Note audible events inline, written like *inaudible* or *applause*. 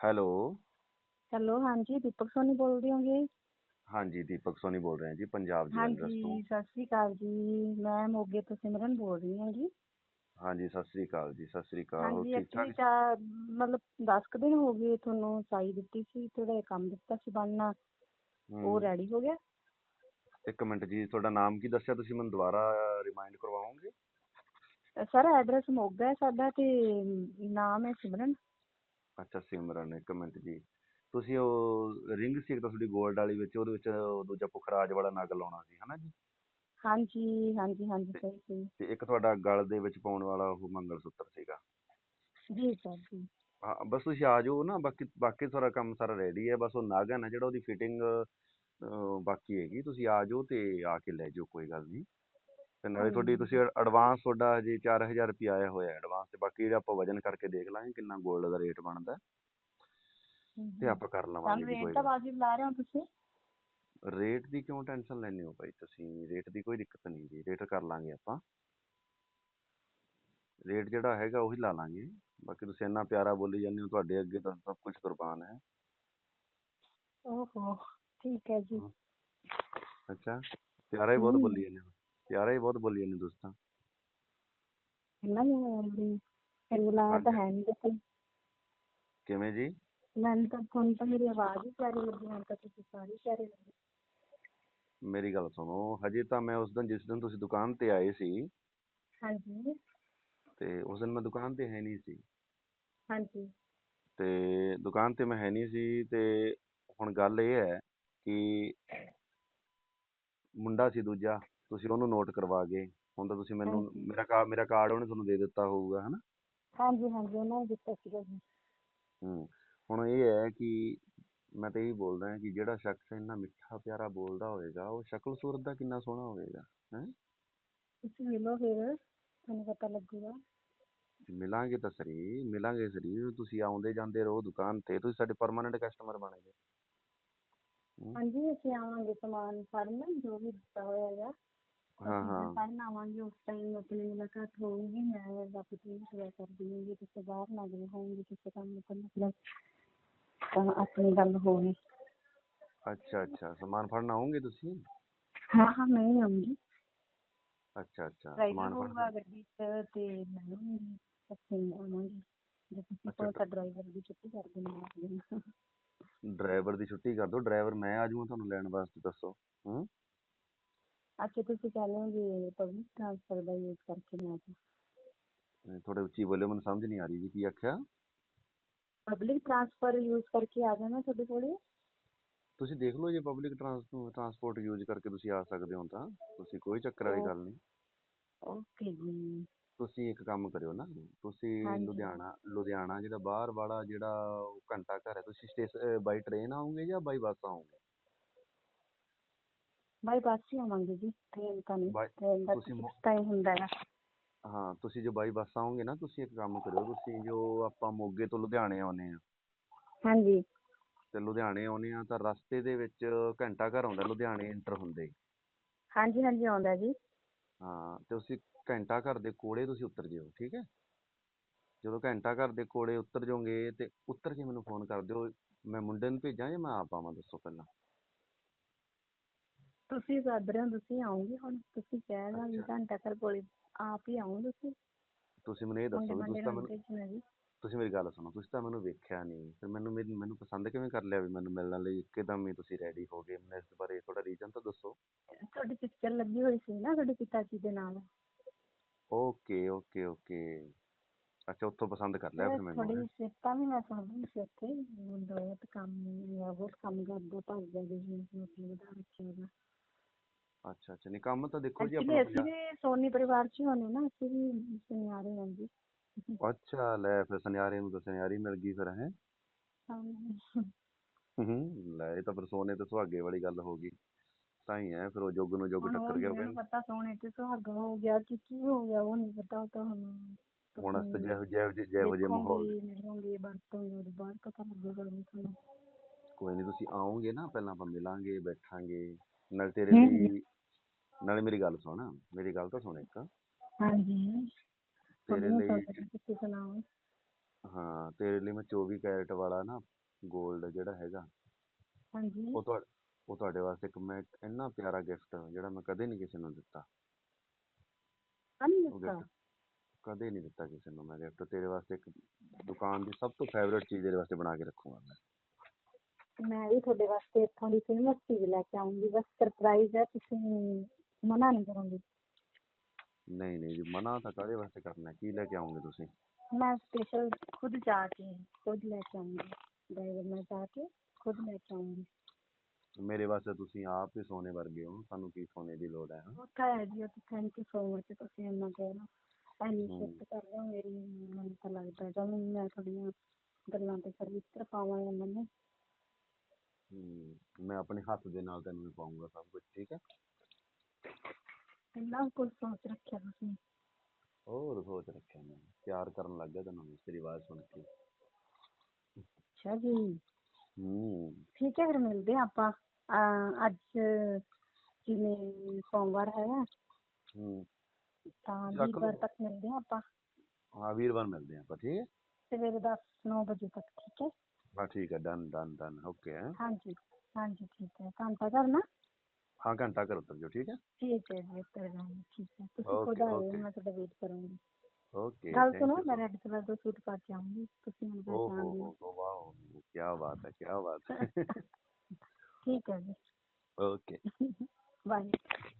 Hello. Hello ਹਾਂਜੀ ਦੀਪਕ ਸੋਨੀ ਬੋਲਦੇ ਹੋਗੇ? ਹਾਂਜੀ ਦੀਪਕ ਸੋਨੀ ਬੋਲ ਰਹੇ ਹਾਂ ਜੀ ਪੰਜਾਬ ਜਲੰਧਰ ਹਾਂਜੀ ਤੋਂ। ਸਤਿ ਸ਼੍ਰੀ ਅਕਾਲ ਜੀ ਮੈਂ ਮੋਗੇ ਤੋਂ ਸਿਮਰਨ ਬੋਲ ਰਹੀ ਹਾਂ ਜੀ। ਹਾਂਜੀ ਸਤਿ ਸ੍ਰੀ ਅਕਾਲ ਜੀ ਸਤਿ ਸ੍ਰੀ ਅਕਾਲ ਹਾਂਜੀ ਠੀਕ ਠਾਕ? ਐਕਚੁਅਲੀ ਚਾ ਮਤਲਬ 10 ਕੁ ਦਿਨ ਹੋ ਗਏ ਤੁਹਾਨੂੰ ਸਾਈ ਦਿੱਤੀ ਸੀ ਥੋੜਾ ਜਿਹਾ ਕੰਮ ਦਿੱਤਾ ਸੀ ਬਣਨਾ ਉਹ ਹਮ, ਰੈਡੀ ਹੋ ਗਿਆ? ਇੱਕ ਮਿੰਟ ਜੀ ਤੁਹਾਡਾ ਨਾਮ ਕੀ ਦੱਸਿਆ ਤੁਸੀਂ ਮੈਨੂੰ ਦੁਬਾਰਾ ਰਿਮਾਈਂਡ ਕਰਵਾਓਗੇ? ਸਰ ਐਡਰੈਸ ਮੋਗਾ ਹੈ ਸਾਡਾ ਤੇ ਨਾਮ ਹੈ ਸਿਮਰਨ। ਅੱਛਾ ਸਿਮਰਨ ਇੱਕ ਮਿੰਟ ਜੀ। ਤੁਸੀਂ ਉਹ ਰਿੰਗ ਸੀ ਇੱਕ ਤਾਂ ਤੁਹਾਡੀ 골ਡ ਵਾਲੀ ਵਿੱਚ ਉਹਦੇ ਵਿੱਚ ਦੂਜਾ ਪੁਖਰਾਜ ਵਾਲਾ ਨਗ ਲਾਉਣਾ ਸੀ ਹਨਾ ਜੀ? ਹਾਂਜੀ ਹਾਂਜੀ ਹਾਂਜੀ ਸਹੀ ਸਹੀ ਤੇ ਇੱਕ ਤੁਹਾਡਾ ਗਲ ਦੇ ਵਿੱਚ ਪਾਉਣ ਵਾਲਾ ਉਹ ਮੰਗਲ ਸੂਤਰ ਸੀਗਾ। ਜੀ ਸਰ ਜੀ। ਹਾਂ ਬਸ ਤੁਸੀਂ ਆ ਜਾਓ ਨਾ ਬਾਕੀ ਬਾਕੀ ਸਾਰਾ ਕੰਮ ਸਾਰਾ ਰੈਡੀ ਹੈ ਬਸ ਉਹ ਨਗ ਹੈ ਨਾ ਜਿਹੜਾ ਉਹਦੀ ਫਿਟਿੰਗ ਬਾਕੀ ਹੈਗੀ ਤੁਸੀਂ ਆ ਜਾਓ ਤੇ ਆ ਕੇ ਲੈ ਜਾਓ ਕੋਈ ਗੱਲ ਨਹੀਂ। ਤੇ ਨਾਲੇ ਤੁਹਾਡੀ ਤੁਸੀਂ ਐਡਵਾਂਸ ਤੁਹਾਡਾ ਹਜੇ 4000 ਰੁਪਇਆ ਆਇਆ ਹੋਇਆ ਐਡਵਾਂਸ ਤੇ ਬਾਕੀ ਜਿਹੜਾ ਆਪਾਂ ਵਜਨ ਕਰਕੇ ਦੇਖ ਲਾਂਗੇ ਕਿੰਨਾ 골ਡ ਦਾ ਰੇਟ ਬਣਦਾ। ਤੇ ਆਪਾਂ ਕਰ ਲਵਾਂਗੇ ਜੀ ਰੇਟ ਕੋਈ ਤਾਂ ਗੱਲ ਵਾਜਿਬ ਲਾ ਰਹੇ ਹੋ ਤੁਸੀਂ? ਰੇਟ ਦੀ ਕਿਉਂ ਟੈਨਸ਼ਨ ਲੈਂਦੇ ਹੋ ਭਾਈ ਤੁਸੀਂ? ਰੇਟ ਦੀ ਕੋਈ ਦਿੱਕਤ ਨਹੀਂ ਜੀ ਰੇਟ ਕਰ ਲਾਂਗੇ ਆਪਾਂ। ਰੇਟ ਜਿਹੜਾ ਹੈਗਾ ਉਹੀ ਲਾ ਲਾਂਗੇ। ਬਾਕੀ ਤੁਸੀਂ ਇੰਨਾ ਪਿਆਰਾ ਬੋਲੀ ਜਾਂਦੇ ਹੋ ਤੁਹਾਡੇ ਅੱਗੇ ਤਾਂ ਸਭ ਕੁਝ ਕੁਰਬਾਨ ਹੈ। ਓਹੋ ਠੀਕ ਹੈ ਜੀ। ਅੱਛਾ ਪਿਆਰਾ ਹੀ ਬਹੁਤ। ਬੋਲੀ ਜਾਂਦੇ ਹੋ। ਪਿਆਰਾ ਹੀ ਬਹੁਤ ਬੋਲੀ ਜਾਂਦੇ ਤੁਸੀਂ ਤਾਂ ਇੰਨਾ ਨਹੀਂ ਬੋਲਦੀ ਫਿਰ ਬੁਲਾਇਆ ਤਾਂ ਹੈ ਨਹੀਂ ਤੁਸੀਂ ਕਿਵੇਂ ਜੀ? ਮੈਨੂੰ ਤਾਂ ਤੁਹਾਨੂੰ ਤਾਂ ਮੇਰੀ ਆਵਾਜ਼ ਹੀ ਪਿਆਰੀ ਲੱਗੀ ਹੁਣ ਤਾਂ ਤੁਸੀਂ ਸਾਰੇ ਪਿਆਰੇ ਲੱਗੇ। ਮੇਰੀ ਗੱਲ ਸੁਣੋ ਹਜੇ ਤਾਂ ਮੈਂ ਉਸ ਦਿਨ ਜਿਸ ਦਿਨ ਤੁਸੀਂ ਦੁਕਾਨ ਤੇ ਆਏ ਸੀ ਹਾਂਜੀ। ਤੇ ਉਸ ਦਿਨ ਮੈਂ ਦੁਕਾਨ ਤੇ ਹੈ ਨਹੀਂ ਸੀ। ਹਾਂਜੀ। ਤੇ ਦੁਕਾਨ ਤੇ ਮੈਂ ਹੈ ਨਹੀਂ ਸੀ ਤੇ ਹੁਣ ਗੱਲ ਇਹ ਹੈ ਕਿ ਮੁੰਡਾ ਸੀ ਦੂਜਾ। ਤੁਸੀਂ ਉਹਨੂੰ ਨੋਟ ਕਰਵਾ ਗਏ ਹੁਣ ਤਾਂ ਤੁਸੀਂ ਮੈਨੂੰ ਹਾਂਜੀ। ਮੇਰਾ ਕਾ ਮੇਰਾ ਕਾਰਡ ਉਹਨੇ ਤੁਹਾਨੂੰ ਦੇ ਦਿੱਤਾ ਹੋਊਗਾ ਹਨਾ? ਹਾਂਜੀ ਹਾਂਜੀ ਉਹਨਾਂ ਨੇ ਦਿੱਤਾ ਸੀਗਾ ਜੀ। ਹੂੰ ਹੁਣ ਇਹ ਹੈ ਕਿ ਮੈਂ ਤਾਂ ਇਹੀ ਬੋਲਦਾ ਕਿ ਜਿਹੜਾ ਸ਼ਖਸ ਇੰਨਾ ਮਿੱਠਾ ਪਿਆਰਾ ਬੋਲਦਾ ਹੋਵੇਗਾ ਉਹ ਸ਼ਕਲ ਸੂਰਤ ਦਾ ਕਿੰਨਾ ਸੋਹਣਾ ਹੋਵੇਗਾ ਹੈ? ਤੁਸੀਂ ਮਿਲੋ ਫਿਰ ਤੁਹਾਨੂੰ ਪਤਾ ਲੱਗੂਗਾ। ਮਿਲਾਂਗੇ ਤਾਂ ਸਰੀ ਮਿਲਾਂਗੇ ਸਰੀ ਤੁਸੀਂ ਆਉਂਦੇ ਜਾਂਦੇ ਰਹੋ ਦੁਕਾਨ ਤੇ ਤੁਸੀਂ ਸਾਡੇ ਪਰਮਾਨੈਂਟ ਕਸਟਮਰ ਬਣ ਗਏ। ਹਾਂਜੀ ਅਸੀਂ ਆਵਾਂਗੇ ਸਮਾਨ ਫੜਨ ਜੋ ਵੀ ਦਿੱਤਾ ਹੋਇਆ ਹੈਗਾ। ਹਾਂ ਹਾਂ। ਫੜਨ ਆਵਾਂਗੇ ਉਸ ਟਾਈਮ ਆਪਣੀ ਮੁਲਾਕਾਤ ਹੋਊਗੀ ਮੈਂ ਬਾਕੀ ਤੁਸੀਂ ਸੇਵਾ ਕਰਦੀ ਹੋਊਗੀ ਕਿਸੇ ਬਾਹਰ ਨਾ ਗਏ ਹੋਣਗੇ ਕਿਸੇ ਕੰਮ ਤੋਂ ਮਤਲਬ ਤਾਂ ਆਪਣੀ ਗੱਲ ਹੋਊਗੀ ਅੱਛਾ ਅੱਛਾ। ਸਮਾਨ ਫੜਨ ਆਉਂਗੇ ਤੁਸੀਂ? ਹਾਂ ਹਾਂ ਮੈਂ ਹੀ ਆਉਂਗੀ। ਅੱਛਾ ਅੱਛਾ। ਸਮਾਨ ਫੜਨ ਹੋਊਗਾ ਗੱਡੀ 'ਚ ਤੇ ਮੈਂ ਹੋਊਂਗੀ ਅਸੀਂ ਆਵਾਂਗੇ। ਜੇ ਤੁਸੀਂ ਕੋਈ ਤਾਂ ਡਰਾਈਵਰ ਦੀ ਛੁੱਟੀ ਕਰ ਦੇਣੀ ਡਰਾਈਵਰ ਦੀ ਛੁੱਟੀ ਕਰ ਦਿਓ। ਡਰਾਈਵਰ ਮੈਂ ਆ ਜਾਊਂਗਾ ਤੁਹਾਨੂੰ ਲੈਣ ਵਾਸਤੇ ਦੱਸੋ। ਹੂੰ? ਅੱਛਾ ਤੁਸੀਂ ਕਹਿੰਦੇ ਹੋ ਵੀ ਪਬਲਿਕ ਟ੍ਰਾਂਸਪੋਰਟ ਦਾ ਯੂਜ਼ ਕਰਕੇ ਮੈਂ ਆ ਥੋੜੇ ਉੱਚੀ ਬੋਲਿਓ ਮੈਨੂੰ ਸਮਝ ਨਹੀਂ ਆ ਰਹੀ ਜੀ ਕੀ ਆਖਿਆ? ਪਬਲਿਕ ਟ੍ਰਾਂਸਪੋਰਟ ਯੂਜ਼ ਕਰਕੇ ਆ ਜਾਣਾ ਤੁਹਾਡੇ ਕੋਲੇ? ਤੁਸੀਂ ਦੇਖ ਲਓ ਜੇ ਪਬਲਿਕ ਟਰਾਂਸਪੋਰਟ ਯੂਜ਼ ਕਰਕੇ ਤੁਸੀਂ ਆ ਸਕਦੇ ਹੋ ਤਾਂ ਤੁਸੀਂ ਕੋਈ ਚੱਕਰ ਵਾਲੀ ਗੱਲ ਨਹੀਂ। ਓਕੇ ਜੀ। ਤੁਸੀਂ ਇੱਕ ਕੰਮ ਕਰਿਓ ਨਾ ਤੁਸੀਂ ਹਾਂਜੀ। ਲੁਧਿਆਣਾ ਲੁਧਿਆਣਾ ਜਿਹੜਾ ਬਾਹਰ ਵਾਲਾ ਜਿਹੜਾ ਉਹ ਘੰਟਾ ਘਰ ਹੈ ਤੁਸੀਂ ਸਟੇਸ਼ਨ ਬਾਈ ਟ੍ਰੇਨ ਆਓਗੇ ਜਾਂ ਬਾਈ ਬੱਸ ਆਓਗੇ? ਬਾਈ ਬੱਸ ਹੀ ਆਵਾਂਗੇ ਜੀ ਟ੍ਰੇਨ ਤਾਂ ਨਹੀਂ ਟ੍ਰੇਨ ਦਾ ਤੁਸੀਂ ਮੋ- ਟਾਈਮ ਹੁੰਦਾ ਹੈ ਹਾਂ ਤੁਸੀਂ ਜੋ ਬਾਈ ਬੱਸ ਆਓਗੇ ਨਾ ਤੁਸੀਂ ਇੱਕ ਕੰਮ ਕਰਿਓ ਤੁਸੀਂ ਜੋ ਆਪਾਂ ਮੋਗੇ ਤੋਂ ਲੁਧਿਆਣੇ ਆਉਨੇ ਆ ਹਾਂਜੀ। ਤੇ ਲੁਧਿਆਣੇ ਆਉਨੇ ਆ ਤਾਂ ਰਸਤੇ ਦੇ ਵਿੱਚ ਘੰਟਾ ਘਰ ਆਉਂਦਾ ਲੁਧਿਆਣੇ ਐਂਟਰ ਹੁੰਦੇ। ਹੀ। ਹਾਂਜੀ ਹਾਂਜੀ ਆਉਂਦਾ ਜੀ। ਹਾਂ ਤੇ ਤੁਸੀਂ ਘੰਟਾ ਘਰ ਦੇ ਕੋਲੇ ਤੁਸੀਂ ਉਤਰ ਜਿਓ ਠੀਕ ਹੈ? ਜਦੋਂ ਘੰਟਾ ਘਰ ਦੇ ਕੋਲੇ ਉਤਰ ਜਾਓਗੇ ਤੇ ਉਤਰ ਕੇ ਮੈਨੂੰ ਫੋਨ ਕਰ ਦਿਓ ਮੈਂ ਮੁੰਡੇ ਨੂੰ ਭੇਜਾਂ ਜਾਂ ਮੈਂ ਆਪ ਆਵਾਂ ਦੱਸੋ ਪਹਿਲਾਂ? ਤੁਸੀਂ ਸੱਦ ਰਹੇ ਹੋ ਤੁਸੀਂ ਆਓਗੇ ਹੁਣ ਤੁਸੀਂ ਕਹਿਣਾ ਵੀ ਅੱਛਾ। ਘੰਟਾ ਘਰ ਕੋਲੇ ਆਪ ਹੀ ਆਓ ਤੁਸੀਂ? ਤੁਸੀਂ ਮੈਨੂੰ ਇਹ ਦੱਸੋ ਵੀ ਤੁਸੀਂ ਤਾਂ ਮੈਨੂੰ ਤੁਸੀਂ ਮੇਰੀ ਗੱਲ ਸੁਣੋ ਤੁਸੀਂ ਤਾਂ ਮੈਨੂੰ ਵੇਖਿਆ ਨਹੀਂ ਫਿਰ ਮੈਨੂੰ ਮੇਰੀ- ਮੈਨੂੰ ਪਸੰਦ ਕਿਵੇਂ ਕਰ ਲਿਆ ਵੀ ਮੈਨੂੰ ਮਿਲਣ ਲਈ? ਇੱਕਦਮ ਹੀ ਤੁਸੀਂ ਰੈਡੀ ਹੋ ਗਏ ਮੈਨੂੰ ਇਸ ਬਾਰੇ ਥੋੜਾ ਰੀਜ਼ਨ ਤਾਂ ਦੱਸੋ। ਤੁਹਾਡੀ ਪਿਕਚਰ ਲੱਗੀ ਹੋਈ ਸੀ ਨਾ ਤੁਹਾਡੇ ਪਿਤਾ ਜੀ ਦੇ ਨਾਲ। ਓਕੇ ਓਕੇ ਓਕੇ ਅੱਛਾ ਉੱਥੋਂ ਪਸੰਦ ਕਰ ਲਿਆ ਫਿਰ ਮੈਨੂੰ ਥੋੜੀ ਹੈਂ? ਸਿਫਤਾਂ ਵੀ ਮੈਂ ਸੁਣਦੀ ਸੀ ਉੱਥੇ ਬਹੁਤ ਕੰਮ ਬਹੁਤ ਕੰਮ ਕਰਦਾ ਭੱਜਦਾ ਬਿਜ਼ਨਸ ਮਤਲਬ ਦਾ ਰੱਖਿਆ ਉਹਦਾ। ਅੱਛਾ ਅੱਛਾ। ਨਹੀਂ ਕੰਮ ਤਾਂ ਦੇਖੋ ਜੀ ਆਪਣਾ ਅਸੀਂ ਵੀ ਸੋਨੀ ਪਰਿਵਾਰ ਚ ਹੀ ਨਾ ਅਸੀਂ ਵੀ ਸੁਨਿਆਰੇ ਹਾਂ ਜੀ। ਅੱਛਾ ਲੈ ਫਿਰ ਸੁਨਿਆਰੇ ਨੂੰ ਤਾਂ ਸੁਨਿਆਰੀ ਮਿਲ ਗਈ ਫਿਰ ਹੈ। ਹਾਂ। ਲੈ ਇਹ ਤਾਂ ਫਿਰ ਸੋਨੇ ਤੇ ਸੁਹਾਗੇ ਵਾਲੀ ਗੱਲ ਹੋ ਗਈ। ਤਾਂ ਹੀ ਹੈ ਫਿਰ ਉਹ ਜੁਗ ਨੂੰ ਜੁਗ ਹੁਣ ਉਹ ਟੱਕਰ ਗਿਆ ਫਿਰ। ਪਤਾ ਸੋਨੇ ਤੇ ਸੁਹਾਗਾ ਹੋ ਗਿਆ ਕਿ ਕੀ ਹੋ ਗਿਆ ਉਹ ਨਹੀਂ ਪਤਾ ਉਹ ਤਾਂ ਹੁਣ ਹੁਣ ਅਸਤ ਜਿਹੋ ਜਿਹੋ ਜਿਹੇ ਜਿਹੋ ਜਿਹੇ ਮਾਹੌਲ ਦੇਖੂੰਗੀ ਮਿਲੂੰਗੀ ਵਰਤੂੰਗੀ ਉਹਦੇ ਬਾਅਦ ਪਤਾ ਲੱਗੇਗਾ ਵੀ ਤੁਹਾਨੂੰ। ਕੋਈ ਨਹੀਂ ਤੁਸੀਂ ਆਓਗੇ ਨਾ ਪਹਿਲਾਂ ਆਪਾਂ ਮਿਲਾਂਗੇ ਬੈਠਾਂਗੇ। ਨਾਲ ਤੇਰੇ। ਲਈ ਨਾਲੇ ਮੇਰੀ ਗੱਲ ਸੁਣ ਮੇਰੀ ਗੱਲ ਤਾਂ ਸੁਣ ਇੱਕ। ਹਾਂਜੀ। ਤੇਰੇ ਲਈ ਸੁਣ ਤੁਸੀਂ ਸੁਣਾਓ? ਹਾਂ ਤੇਰੇ ਲਈ ਮੈਂ 24 ਕੈਰਟ ਵਾਲਾ ਨਾ 골ਡ ਜਿਹੜਾ ਹੈਗਾ ਹਾਂਜੀ। ਉਹ ਤੁਹਾਡੇ ਉਹ ਤੁਹਾਡੇ ਵਾਸਤੇ ਇੱਕ ਮੈਂ ਇੰਨਾ ਪਿਆਰਾ ਗਿਫਟ ਜਿਹੜਾ ਮੈਂ ਕਦੇ ਨਹੀਂ ਕਿਸੇ ਨੂੰ ਦਿੱਤਾ। ਨਹੀਂ ਕਦੇ ਨਹੀਂ ਦਿੱਤਾ ਕਿਸੇ ਨੂੰ ਮੈਂ ਗਿਫਟ। ਤੇਰੇ ਵਾਸਤੇ ਇੱਕ ਦੁਕਾਨ ਦੀ ਸਭ ਤੋਂ ਫੇਵਰੇਟ ਚੀਜ਼ ਤੇਰੇ ਵਾਸਤੇ ਬਣਾ ਕੇ ਰੱਖੂੰਗਾ ਮੈਂ। ਮੈਂ ਵੀ ਤੁਹਾਡੇ ਵਾਸਤੇ ਇੱਥੋਂ ਦੀ ਫੇਮਸ ਚੀਜ਼ ਲੈ ਕੇ ਆਉਂਗੀ ਬਸ ਸਰਪ੍ਰਾਈਜ਼ ਹੈ ਤੁਸੀਂ ਮਨਾ ਨਹੀਂ ਕਰੋਗੇ। ਨਹੀਂ ਨਹੀਂ ਜੀ ਮਨਾ ਤਾਂ ਕਾਹਦੇ ਵਾਸਤੇ ਕਰਨਾ? ਕੀ ਲੈ ਕੇ ਆਉਂਗੇ ਤੁਸੀਂ? ਮੈਂ ਸਪੈਸ਼ਲ ਖੁਦ ਜਾ ਕੇ ਖੁਦ ਲੈ ਕੇ ਆਉਂਗੀ ਡਰਾਈਵਰ ਨਾਲ ਜਾ ਕੇ ਖੁਦ ਲੈ ਕੇ ਆਉਂਗੀ ਮੇਰੇ ਵਾਸਤੇ ਤੁਸੀਂ ਆਪ ਹੀ ਸੋਨੇ ਵਰਗੇ ਹੋ। ਤੁਹਾਨੂੰ ਕੀ ਸੋਨੇ ਦੀ ਲੋੜ ਹੈ ਉਹ ਤਾਂ ਹੈ ਜੀ ਉਹ ਤਾਂ ਥੈਂਕ ਯੂ ਸੋ ਮਚ ਤੁਸੀਂ ਇੰਨਾ ਕਹਿਣਾ ਐਨੀ ਹਮ। ਸ਼ਿਫਟ ਕਰ ਰਹੇ ਹੋ ਮੇਰੀ ਮੈਨੂੰ ਤਾਂ ਲੱਗਦਾ ਜਦੋਂ ਮੈਂ ਤੁਹਾਡੀਆਂ ਗੱਲਾਂ ਤੇ ਫਿਰ ਵਿਸਤਰ ਪਾਵਾਂ ਇਹਨਾਂ ਨੇ ਹਮ, ਮੈਂ ਆਪਣੇ ਹੱਥ ਦੇ ਨਾਲ ਤੈਨੂੰ ਵੀ ਪਾਉਂਗਾ ਸਭ ਕੁਝ ਠੀਕ ਹੈ? ਇੰਨਾ ਕੁਝ ਸੋਚ ਰੱਖਿਆ ਤੁਸੀਂ। ਹੋਰ ਸੋਚ ਰੱਖਿਆ ਮੈਂ ਪਿਆਰ ਕਰਨ ਲੱਗ ਗਿਆ ਤੈਨੂੰ ਤੇਰੀ ਆਵਾਜ਼ ਸੁਣ ਕੇ। ਅੱਛਾ ਜੀ। ਹੂੰ। ਠੀਕ ਹੈ ਫਿਰ ਮਿਲਦੇ ਹਾਂ ਆਪਾਂ। ਅਹ ਅੱਜ ਜਿਵੇਂ ਸੋਮਵਾਰ ਹੈ। ਹੂੰ। ਤਾਂ ਰੱਖ ਵੀਰਵਾਰ ਲਓ। ਤੱਕ ਮਿਲਦੇ ਹਾਂ ਆਪਾਂ। ਹਾਂ ਵੀਰਵਾਰ ਮਿਲਦੇ ਹਾਂ ਆਪਾਂ ਠੀਕ ਹੈ? ਸਵੇਰੇ 10 9 ਵਜੇ ਤੱਕ ਠੀਕ ਹੈ? ਹਾਂ ਠੀਕ ਹੈ ਡਨ ਡਨ ਡਨ ਓਕੇ ਹੈ ਹਾਂਜੀ ਹਾਂਜੀ ਠੀਕ ਹੈ ਘੰਟਾ ਕਰਨਾ ਹਾਂ ਘੰਟਾ ਕਰ ਉਤਰ ਜਾਓ ਠੀਕ ਹੈ। ਠੀਕ ਹੈ ਜੀ ਉਤਰ ਜਾਵਾਂਗੇ ਠੀਕ ਹੈ। ਤੁਸੀਂ ਖੁਦ ਆਇਓ okay. ਮੈਂ ਤੁਹਾਡਾ ਵੇਟ ਕਰੂੰਗੀ। ਓਕੇ ਗੱਲ ਸੁਣੋ ਮੈਂ ਰੈੱਡ ਕਲਰ ਦਾ ਸੂਟ ਪਾ ਕੇ ਆਉਂਗੀ ਤੁਸੀਂ ਮੈਨੂੰ ਓ ਪਹਿਚਾਣ ਹੋ। ਲਿਓ ਹੋ ਵਾਓ ਕੀ ਬਾਤ ਹੈ ਕੀ ਬਾਤ ਹੈ। *laughs* ਠੀਕ ਹੈ ਜੀ। Okay bye *laughs*